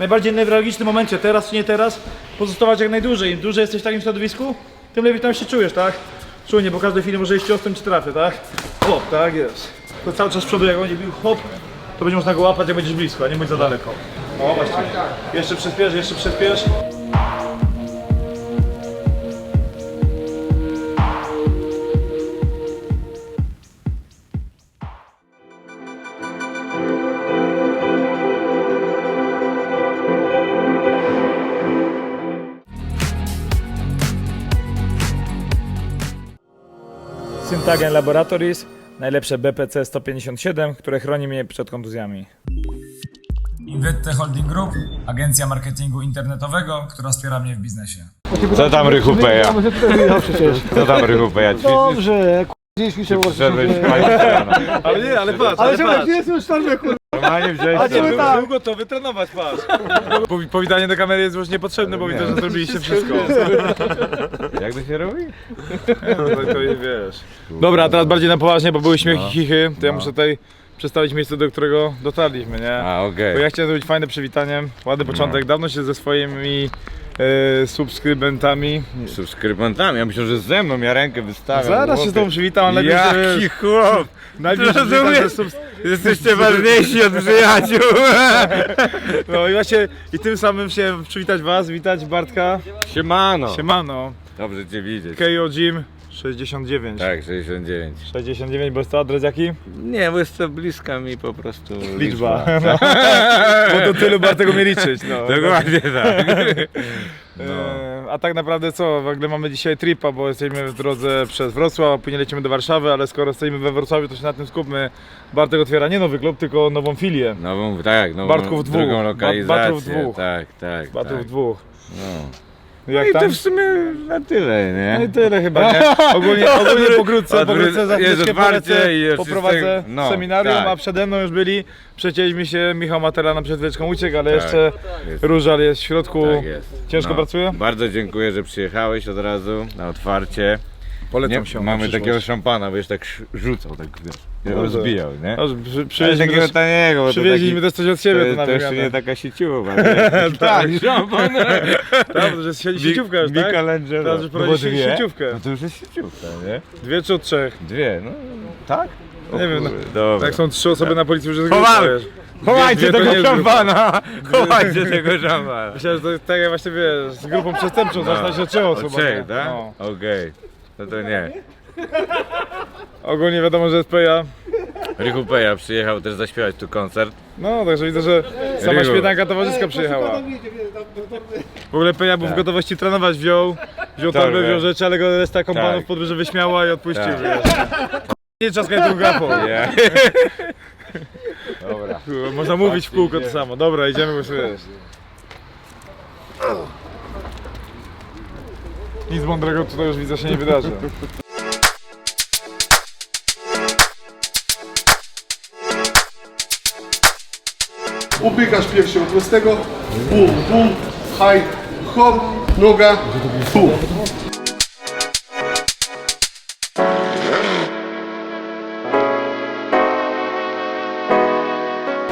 najbardziej newralgicznym momencie, teraz czy nie teraz, pozostawać jak najdłużej. Im dłużej jesteś w takim środowisku, tym lepiej tam się czujesz, tak? Czujnie, bo każdej chwili może iść ciosem ci trafię, tak? Hop, tak jest. To cały czas z przodu, jak będzie bił hop, to będzie można go łapać, jak będziesz blisko, a nie bądź za daleko. O, właśnie. Jeszcze przyspiesz, jeszcze przyspiesz. Syntagen Laboratories, najlepsze BPC 157, które chroni mnie przed kontuzjami. Invette Holding Group, agencja marketingu internetowego, która wspiera mnie w biznesie. Co tam wyjechał przecież. Co tam Rychupeja? Ćwiczysz? Dobrze, k***, gdzieś mi się no. Ale nie, ale patrz, Ale czemu nie jestem już czarny, kur... Normalnie wziąłeś A czemu sobie- tak? Był gotowy trenować, patrz. Powi- Powitanie do kamery jest już niepotrzebne, bo widzę, że zrobiliście wszystko. Jak to się robi? No to, to wiesz. Dobra, a teraz bardziej na poważnie, bo były śmiechy, chichy, to ja muszę tutaj przedstawić miejsce, do którego dotarliśmy, nie? A, okej. Bo ja chciałem zrobić fajne przywitanie, ładny początek. Dawno się ze swoimi e, subskrybentami. Subskrybentami, ja myślę, że ze mną, ja rękę wystawiam. Zaraz się z tobą przywitam, ale najpierw się, Jaki chłop! najpierw się przywitam Rozumiesz? ze subs- Jesteście ważniejsi od przyjaciół! No i właśnie i tym samym chciałem przywitać was, witać Bartka. Siemano! Siemano. Dobrze cię widzieć. KO Gym 69. Tak, 69. 69, bo jest to adres jaki? Nie, bo jest to bliska mi po prostu Liczba. liczba. Bo do tylu Bartek umie liczyć. No. Dokładnie tak. E, A tak naprawdę co? W ogóle mamy dzisiaj tripa, bo jesteśmy w drodze przez Wrocław, później lecimy do Warszawy, ale skoro stoimy we Wrocławiu, to się na tym skupmy. Bartek otwiera nie nowy klub, tylko nową filię. Nową, tak, nową, Bartków dwóch. drugą lokalizację. Bartków dwóch. Tak, tak, Batów tak. dwóch. No. Jak I tam? to w sumie na tyle, nie? No i tyle chyba, nie? Ogólnie, ogólnie pokrótce, pokrótce za jest chwileczkę otwarcie polecę, i jeszcze poprowadzę no, seminarium, tak. a przede mną już byli, przecięliśmy się, Michał Matera na przedwieczką uciekł, ale Tak, jeszcze jest. Różal jest w środku. Tak jest. Ciężko No. pracuje? Bardzo dziękuję, że przyjechałeś od razu na otwarcie. Polecam Nie, się. mamy takiego szampana, wiesz, tak rzucał, tak wiesz, Dobrze. rozbijał, nie? No, przy, przywieźliśmy, też, taniego, bo to przywieźliśmy taki, coś od siebie, to, to, to jeszcze nie taka sieciowa, nie? Tak. szampan. Tak, że jest sieciówka już, tak? Michelangelo. Teraz już No dwie, sieciówkę. No to już jest sieciówka, nie? Dwie czy od trzech? Dwie, no tak? O Nie wiem, no. Jak są trzy osoby na policji, już jest Chowamy. grupa, wiesz. Chowajcie to tego szampana! Chowajcie tego szampana! Myślałem, że to jest tak jak właśnie wiesz, z grupą przestępczą, zaczyna się trzech osób. Od trzech, nie? tak? No. Okej. No to nie. Ogólnie wiadomo, że jest peja. Rychu Peja przyjechał też zaśpiewać tu koncert. No, także widzę, że sama Rygo. śmietanka towarzyska przyjechała. W ogóle Peja był w gotowości trenować, wziął, wziął Tak, torbę, tak. wziął rzeczy, ale go reszta kompanów Tak. podwyży wyśmiała i odpuścił, Tak. wiesz. Nie czaskaj tą grafą. Nie. Dobra. Kurwa, Można mówić w kółko to samo. Dobra, idziemy, bo już wiesz. Nic mądrego tutaj już widzę się nie wydarzy. Upykasz piersią prostego, bum, bum, haj, hop, noga, bum.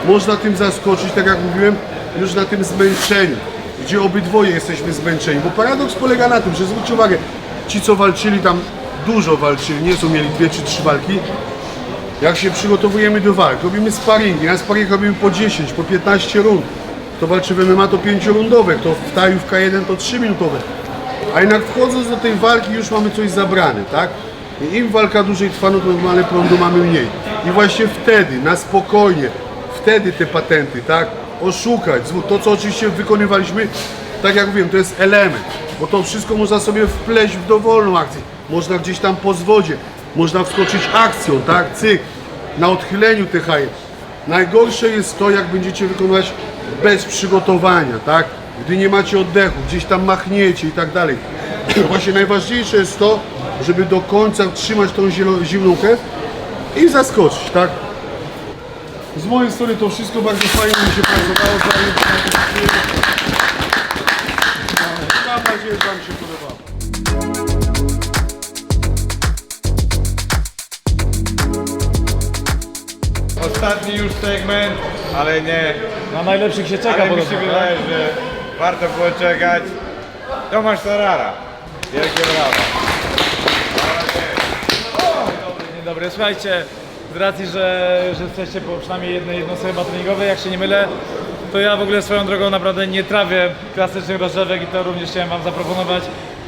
Można tym zaskoczyć, tak jak mówiłem, już na tym zmęczeniu, gdzie obydwoje jesteśmy zmęczeni. Bo paradoks polega na tym, że zwróćcie uwagę, ci co walczyli tam dużo walczyli, nie są mieli dwie czy trzy walki, jak się przygotowujemy do walk, robimy sparingi, na sparing robimy po 10, po 15 rund. Kto walczy w MMA to 5 rundowe, kto w taju w K1 to 3 minutowe. A jednak wchodząc do tej walki już mamy coś zabrane, tak? I im walka dłużej trwa, no to normalnie prądu mamy mniej. I właśnie wtedy, na spokojnie, wtedy te patenty, tak? Oszukać, to co oczywiście wykonywaliśmy, tak jak mówiłem, to jest element, bo to wszystko można sobie wpleść w dowolną akcję. Można gdzieś tam po zwodzie, można wskoczyć akcją, tak? Cyk, na odchyleniu tych haje. Najgorsze jest to, jak będziecie wykonywać bez przygotowania, tak? Gdy nie macie oddechu, gdzieś tam machniecie i tak dalej. Właśnie najważniejsze jest to, żeby do końca trzymać tą zimną krew i zaskoczyć, tak? Z mojej strony to wszystko bardzo fajnie mi się pracowało. Mam nadzieję, że Wam się podobało. Ostatni już segment, ale nie, Na najlepszych się czeka Ale mi się tak? wydaje, że warto było czekać. Tomasz Torara. Wielkie brawa. Dzień dobry, słuchajcie, z racji, że, że jesteście po przynajmniej jednej jednostce chyba treningowej, jak się nie mylę, to ja w ogóle swoją drogą naprawdę nie trawię klasycznych rozrzewek i to również chciałem Wam zaproponować,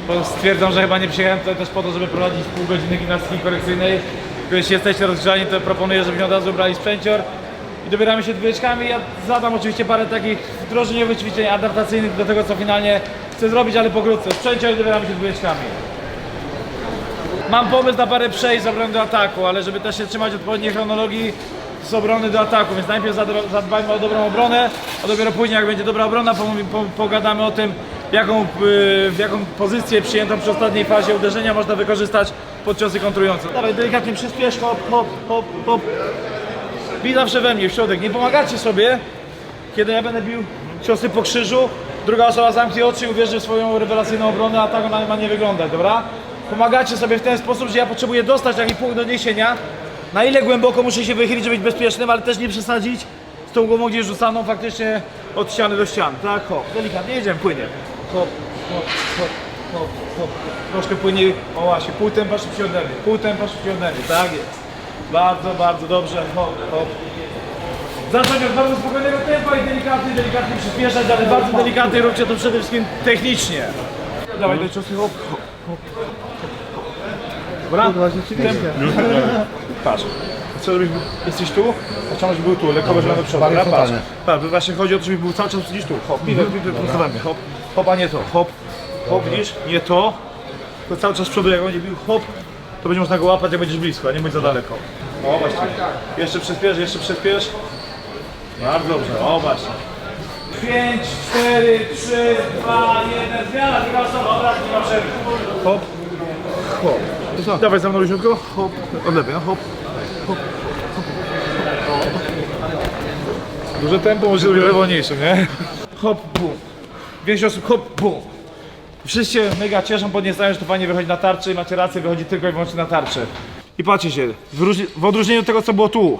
bo stwierdzam, że chyba nie przyjechałem tutaj też po to, żeby prowadzić pół godziny gimnastyki korekcyjnej. Jeśli jesteście rozgrzani, to proponuję, żebyśmy od razu brali sprzęcior i dobieramy się dwójeczkami. Ja zadam oczywiście parę takich wdrożeniowych ćwiczeń adaptacyjnych do tego, co finalnie chcę zrobić, ale pokrótce. Sprzęcior i dobieramy się dwójeczkami. Mam pomysł na parę przejść z obrony do ataku, ale żeby też się trzymać odpowiedniej chronologii z obrony do ataku, więc najpierw zadba- zadbajmy o dobrą obronę, a dopiero później jak będzie dobra obrona, pogadamy o tym, jaką, y, w jaką pozycję przyjętą przy ostatniej fazie uderzenia można wykorzystać pod ciosy kontrujące. Dawaj, delikatnie przyspiesz, hop, hop, hop, hop. Bij zawsze we mnie, w środek. Nie pomagacie sobie, kiedy ja będę bił ciosy po krzyżu, druga osoba zamknie oczy i uwierzy w swoją rewelacyjną obronę, a tak ona ma nie wyglądać, dobra? Pomagacie sobie w ten sposób, że ja potrzebuję dostać taki punkt do. Na ile głęboko muszę się wychylić, żeby być bezpiecznym, ale też nie przesadzić z tą głową gdzieś rzucaną faktycznie od ściany do ściany. Tak, hop, delikatnie, jedziemy, płynie. Hop, hop, hop, hop, hop. Troszkę płynie, o właśnie, pół tempa szybciej ode mnie, pół tempa szybciej ode mnie, tak jest. Bardzo, bardzo dobrze, hop, hop. Zacząć od bardzo spokojnego tempa i delikatnie, delikatnie przyspieszać, ale bardzo delikatnie róbcie to przede wszystkim technicznie. Dawaj, daj ciosy, hop, hop, hop. Dobra? Kurwa, rzeczywiście. Patrz. Co żebyś był, jesteś tu, a chciałbyś był tu, lekko będziemy do przodu, dobra? Patrz. frontalnie. Właśnie chodzi o to, żebyś był cały czas gdzieś tu. Hop, piwek, prosto hop, hop, a nie to, hop, hop, widzisz, nie to, to cały czas z przodu, jak będzie bił hop, to będzie można go łapać, jak będziesz blisko, a nie być za daleko. O, właśnie. Jeszcze przyspiesz, jeszcze przyspiesz. Bardzo dobrze, o właśnie. 5, 4, 3, 2, 1, zmiana, druga osoba, obraz, nie ma przerwy. Hop, hop. Dawaj za mną luźniutko, hop, od lewej, no, hop, hop, hop, hop. Duże tempo może zrobić wolniejsze, nie? Hop, bum. Większość osób, hop, bum. Wszyscy się mega cieszą, podniecają, że to fajnie wychodzi na tarczy i macie rację, wychodzi tylko i wyłącznie na tarczy. I patrzcie się, w, różni- w odróżnieniu od tego, co było tu,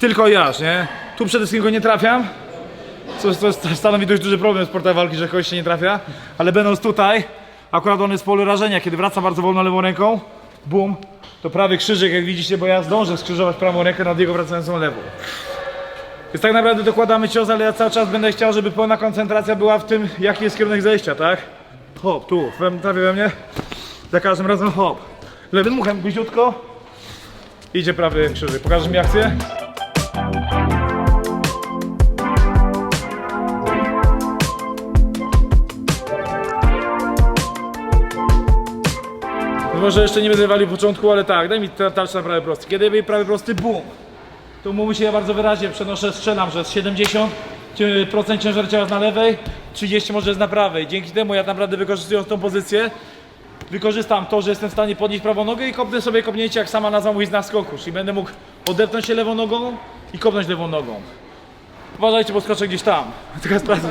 tylko jaż, nie? Tu przede wszystkim go nie trafiam, co, co stanowi dość duży problem sportach walki, że kogoś się nie trafia, ale będąc tutaj, akurat on jest w polu rażenia, kiedy wraca bardzo wolno lewą ręką, bum, to prawy krzyżyk, jak widzicie, bo ja zdążę skrzyżować prawą rękę nad jego wracającą lewą. Więc tak naprawdę dokładamy cios, ale ja cały czas będę chciał, żeby pełna koncentracja była w tym, jaki jest kierunek zejścia, tak? Hop, tu, trafię we mnie. Za każdym razem hop. Lewym muchem bliziutko. Idzie prawy krzyżyk. Pokażesz mi akcję? Może jeszcze nie będę walił początku, ale tak, daj mi ta- tarczę na prawy prosty. Kiedy jej prawy prosty, bum! To mówi się ja bardzo wyraźnie, przenoszę, strzelam, że z 70% procent ciężar ciała jest na lewej, 30 może jest na prawej. Dzięki temu ja naprawdę wykorzystując tą pozycję, wykorzystam to, że jestem w stanie podnieść prawą nogę i kopnę sobie kopnięcie, jak sama nazwa mówi, z naskoku. Czyli będę mógł odepnąć się lewą nogą i kopnąć lewą nogą. Uważajcie, bo skoczę gdzieś tam. Tylko sprawdzę.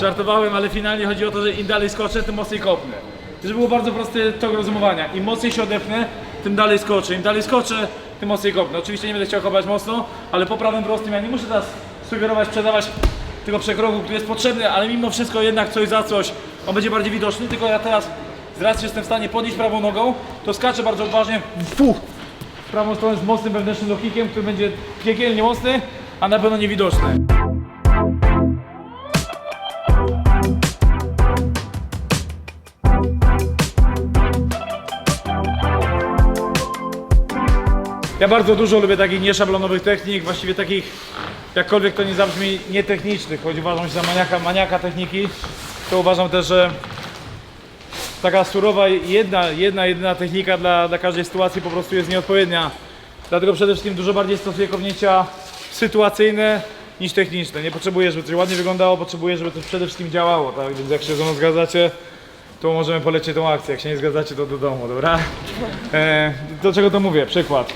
Żartowałem, ale finalnie chodzi o to, że im dalej skoczę, tym mocniej kopnę. To było bardzo prosty tok rozumowania. Im mocniej się odepnę, tym dalej skoczę. Im dalej skoczę, tym mocniej kopnę. Oczywiście nie będę chciał kopać mocno, ale po prawym prostym ja nie muszę teraz sugerować, sprzedawać tego przekroku, który jest potrzebny, ale mimo wszystko jednak coś za coś, on będzie bardziej widoczny, tylko ja teraz z racji, że jestem w stanie podnieść prawą nogą, to skaczę bardzo odważnie fu, w prawą stronę z mocnym wewnętrznym low kickiem, który będzie piekielnie mocny, a na pewno niewidoczny. Ja bardzo dużo lubię takich nieszablonowych technik, właściwie takich, jakkolwiek to nie zabrzmi, nietechnicznych, choć uważam się za maniaka, maniaka techniki, to uważam też, że taka surowa jedna, jedna, jedyna technika dla, dla każdej sytuacji po prostu jest nieodpowiednia. Dlatego przede wszystkim dużo bardziej stosuję kopnięcia sytuacyjne niż techniczne. Nie potrzebuję, żeby coś ładnie wyglądało, potrzebuję, żeby coś przede wszystkim działało, tak? Więc jak się ze mną zgadzacie, to możemy polecieć tą akcję. Jak się nie zgadzacie, to do domu, dobra? E, do czego to mówię? Przykład.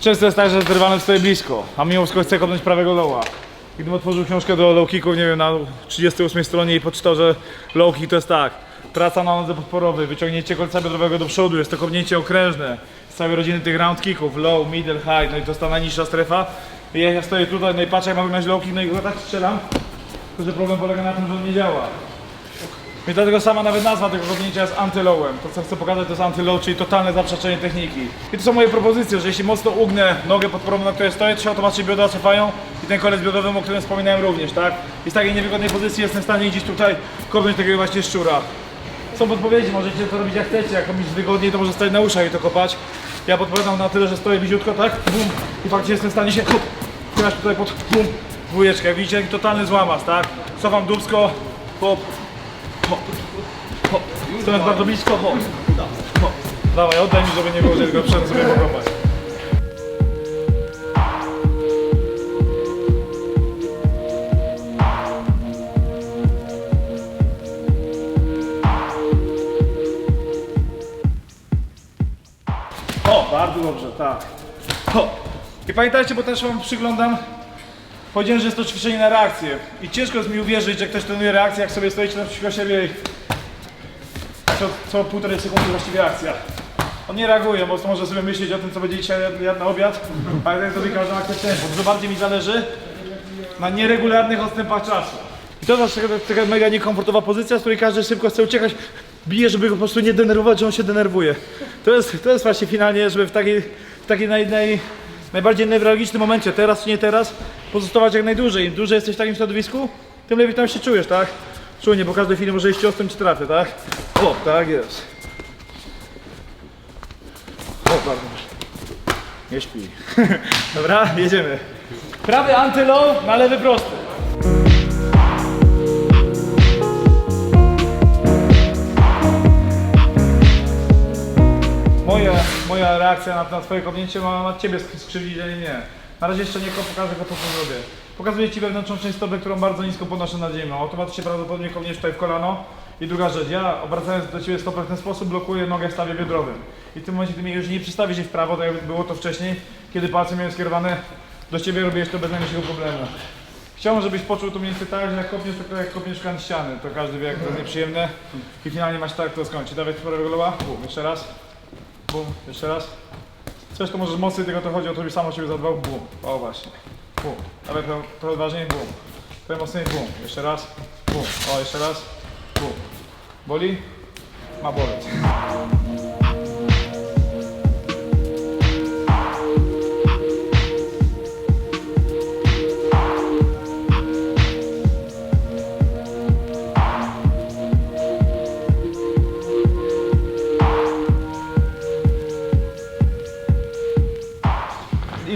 Często jest tak, że rywalem stoi blisko, a mimo wszystko chce kopnąć prawego lowa. Gdybym otworzył książkę do low kicków, nie wiem, na 38 stronie i poczytał, że low kick to jest tak. Praca na nodze podporowej, wyciągnięcie kolca biodrowego do przodu, jest to kopnięcie okrężne. Z całej rodziny tych round kicków, low, middle, high, no i to jest ta najniższa strefa. I ja stoję tutaj, no i patrzę, jak mam wygnać low kick, no i go tak strzelam. Tylko, że problem polega na tym, że on nie działa. I dlatego sama nawet nazwa tego kopnięcia jest antylołem. To co chcę pokazać to jest antylow, czyli totalne zaprzeczenie techniki. I to są moje propozycje, że jeśli mocno ugnę nogę pod porą, na której stoję, to się automatycznie biodra cofają i ten kolec biodowy, o którym wspominałem również, tak? I z takiej niewygodnej pozycji jestem w stanie gdzieś tutaj kopnąć takiego właśnie szczura. Są podpowiedzi, możecie to robić jak chcecie, jak robić wygodniej, to może stać na uszach i to kopać. Ja podpowiadam na tyle, że stoję bliziutko, tak? Bum. I faktycznie jestem w stanie się wpinać tutaj pod bum, dwójeczkę. Widzicie, totalny złamas, tak? Cofam dubsko, hop, hop. Stojąc bardzo blisko, hop, hop. Dawaj, oddaj mi, żeby nie było, że tylko przed sobie pokopać. O, bardzo dobrze, tak. O. I pamiętajcie, bo też wam przyglądam. Powiedziałem, że jest to ćwiczenie na reakcję. I ciężko jest mi uwierzyć, że ktoś trenuje reakcję, jak sobie stoicie naprzeciwko siebie i co, co półtorej sekundy właściwie akcja. On nie reaguje, bo może sobie myśleć o tym, co będzie dzisiaj jadł- na obiad, ale tak zrobi każdą akcję w tempo. Dużo bardziej mi zależy na nieregularnych odstępach czasu. I to jest taka, taka mega niekomfortowa pozycja, z której każdy szybko chce uciekać, bije, żeby go po prostu nie denerwować, że on się denerwuje. To jest, to jest właśnie finalnie, żeby w takiej, w takiej naj, naj, najbardziej newralgicznym momencie, teraz czy nie teraz, pozostawać jak najdłużej. Im dłużej jesteś w takim środowisku, tym lepiej tam się czujesz, tak? Czujnie, bo każdy film może iść ostrym ci trafię, tak? O, tak jest. O, bardzo. Nie śpi. Dobra, jedziemy. Prawy antylow na lewy prosty. Moja, moja reakcja na, na twoje kopnięcie ma, ma ciebie sk- skrzywdzić, a nie. Na razie jeszcze nie pokażę go to co zrobię. Pokazuję ci wewnętrzną część stopy, którą bardzo nisko podnoszę nad ziemią. Automatycznie prawdopodobnie kopniesz tutaj w kolano. I druga rzecz, ja obracając do ciebie stopę w ten sposób blokuję nogę w stawie biodrowym. I w tym momencie ty mi już nie przystawisz się w prawo, tak jak było to wcześniej, kiedy palce miałem skierowane do ciebie, robiłeś to bez najmniejszego problemu. Chciałbym, żebyś poczuł to mniej więcej tak, że jak kopniesz, to jak kopniesz kant ściany, to każdy wie jak to jest nieprzyjemne i finalnie masz tak to skończyć. Dawaj loba, bum, jeszcze raz, bum, jeszcze raz. To możesz mocniej, tylko to chodzi o to, żebyś sam o siebie zadbał, bum, o właśnie, bum. Dawaj trochę, trochę ważniej, bum, trochę mocniej, bum, jeszcze raz, bum, o jeszcze raz, bum. Boli? Ma boleć.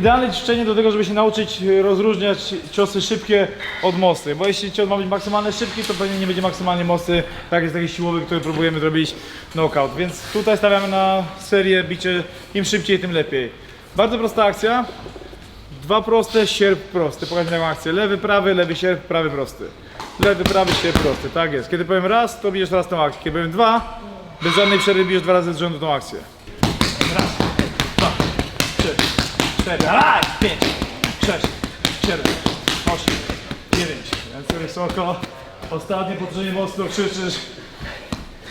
Idealne ćwiczenie do tego, żeby się nauczyć e, rozróżniać ciosy szybkie od mocnych, bo jeśli cios ma być maksymalnie szybki, to pewnie nie będzie maksymalnie mocny, tak jest taki siłowy, który próbujemy zrobić knockout, więc tutaj stawiamy na serię bicie. Im szybciej, tym lepiej. Bardzo prosta akcja, dwa proste, sierp prosty, pokażę taką akcję, lewy, prawy, lewy sierp, prawy prosty, lewy, prawy, sierp prosty, tak jest. Kiedy powiem raz, to bijesz raz tą akcję, kiedy powiem dwa, bez żadnej przerwy bijesz dwa razy z rzędu tą akcję. Cztery, raz, pięć, sześć, siedem, osiem, dziewięć. Ręce wysoko. Ostatnie powtórzenie mocno krzyczysz.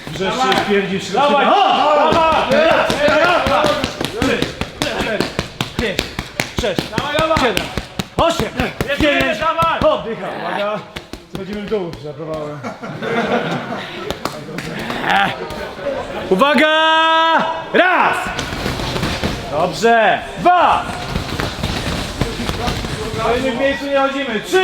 Wrzeszczysz, pierdzisz. Dawaj! Dawaj! Raz, raz, trzy, cztery, pięć, sześć, siedem, osiem, dziewięć. Oddycha, uwaga. Schodzimy w dół, żartowałem. Uwaga! Raz! Dobrze. Dwa. Ale w miejscu nie chodzimy. Trzy.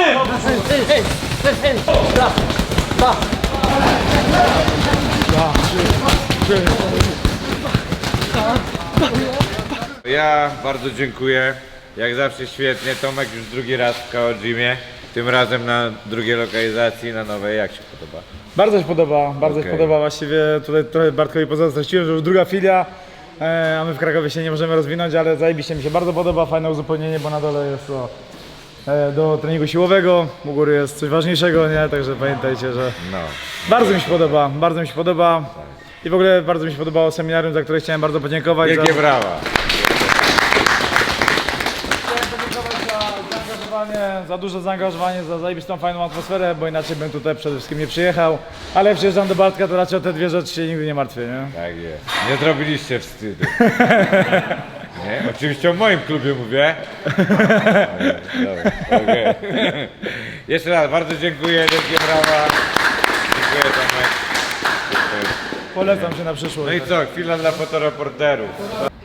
Ja bardzo dziękuję. Jak zawsze świetnie. Tomek już drugi raz w Koło Gymie. Tym razem na drugiej lokalizacji, na nowej. Jak się podoba? Bardzo się podoba, bardzo się Okej. podoba. Właściwie tutaj trochę Bartkowi pozazdrościłem, że już druga filia, a my w Krakowie się nie możemy rozwinąć, ale zajebiście mi się bardzo podoba, fajne uzupełnienie, bo na dole jest to e, do treningu siłowego, u góry jest coś ważniejszego, nie? Także pamiętajcie, że No. bardzo mi się podoba, bardzo mi się podoba. I w ogóle bardzo mi się podobało seminarium, za które chciałem bardzo podziękować. Wielkie za... brawa. podziękować za zaangażowanie, za duże zaangażowanie, za zajebistą, fajną atmosferę, bo inaczej bym tutaj przede wszystkim nie przyjechał. Ale jak przyjeżdżam do Bartka, to raczej o te dwie rzeczy się nigdy nie martwię, nie? Tak jest. Nie zrobiliście wstydu. Nie? Oczywiście o moim klubie mówię. Dobra, okej. Jeszcze raz bardzo dziękuję, wielkie brawa. Dziękuję Tomek. Polecam się na przyszłość. No i co, chwila dla fotoreporterów.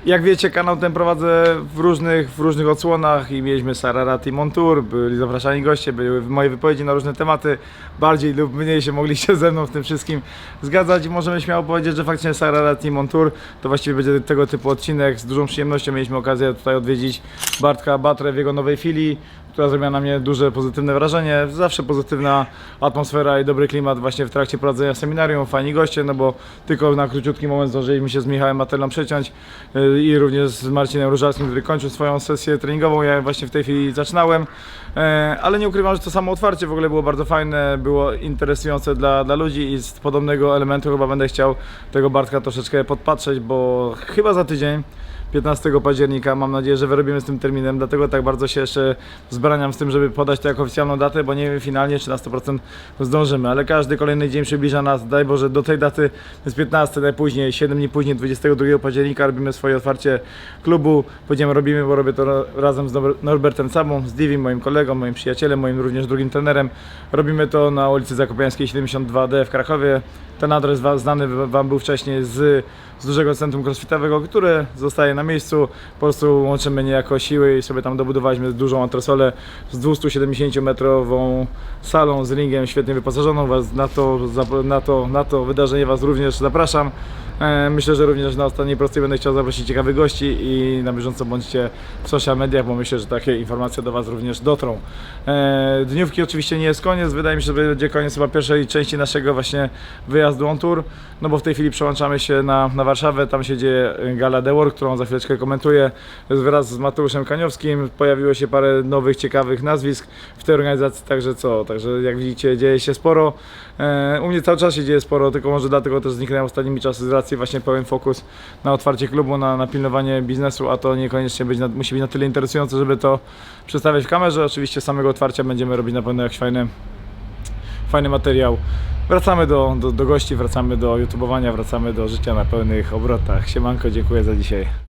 Jak wiecie, kanał ten prowadzę w różnych, w różnych odsłonach i mieliśmy Sararat i Montour, byli zapraszani goście, były moje wypowiedzi na różne tematy, bardziej lub mniej się mogliście ze mną w tym wszystkim zgadzać. I możemy śmiało powiedzieć, że faktycznie Sararat i Montour to właściwie będzie tego typu odcinek. Z dużą przyjemnością mieliśmy okazję tutaj odwiedzić Bartka Batrę w jego nowej filii, która zrobiła na mnie duże pozytywne wrażenie. Zawsze pozytywna atmosfera i dobry klimat właśnie w trakcie prowadzenia seminarium, fajni goście, no bo tylko na króciutki moment zdążyliśmy się z Michałem Matelą przeciąć yy, i również z Marcinem Różalskim, który kończył swoją sesję treningową. Ja właśnie w tej chwili zaczynałem, E, ale nie ukrywam, że to samo otwarcie w ogóle było bardzo fajne, było interesujące dla, dla ludzi i z podobnego elementu chyba będę chciał tego Bartka troszeczkę podpatrzeć, bo chyba za tydzień 15 października. Mam nadzieję, że wyrobimy z tym terminem, dlatego tak bardzo się jeszcze wzbraniam z tym, żeby podać to jako oficjalną datę, bo nie wiem finalnie, czy na 100% zdążymy, ale każdy kolejny dzień przybliża nas. Daj Boże, do tej daty jest 15, najpóźniej, 7 dni później, 22 października robimy swoje otwarcie klubu. Powiedziałem robimy, bo robię to ra- razem z Nor- Norbertem Sabą, z Divim, moim kolegą, moim przyjacielem, moim również drugim trenerem. Robimy to na ulicy Zakopiańskiej 72D w Krakowie. Ten adres znany Wam był wcześniej z, z dużego centrum crossfitowego, które zostaje na miejscu. Po prostu łączymy niejako siły i sobie tam dobudowaliśmy dużą antresolę z 270-metrową salą, z ringiem świetnie wyposażoną. Was na to, na to, na to wydarzenie Was również zapraszam. E, Myślę, że również na ostatniej prostej będę chciał zaprosić ciekawych gości i na bieżąco bądźcie w social mediach, bo myślę, że takie informacje do Was również dotrą. E, Dniówki oczywiście nie jest koniec, wydaje mi się, że będzie koniec chyba pierwszej części naszego właśnie wyjazdu on tour, no bo w tej chwili przełączamy się na, na Warszawę, tam się dzieje Gala The którą za chwileczkę komentuję wraz z Mateuszem Kaniowskim. Pojawiło się parę nowych, ciekawych nazwisk w tej organizacji, także co, także jak widzicie dzieje się sporo. E, U mnie cały czas się dzieje sporo, tylko może dlatego też zniknęłem ostatnimi czasy z racji właśnie pełen fokus na otwarcie klubu, na, na pilnowanie biznesu, a to niekoniecznie być na, musi być na tyle interesujące, żeby to przedstawiać w kamerze. Oczywiście samego otwarcia będziemy robić na pewno jakiś fajny, fajny materiał. Wracamy do, do, do gości, wracamy do youtubowania, wracamy do życia na pełnych obrotach. Siemanko, dziękuję za dzisiaj.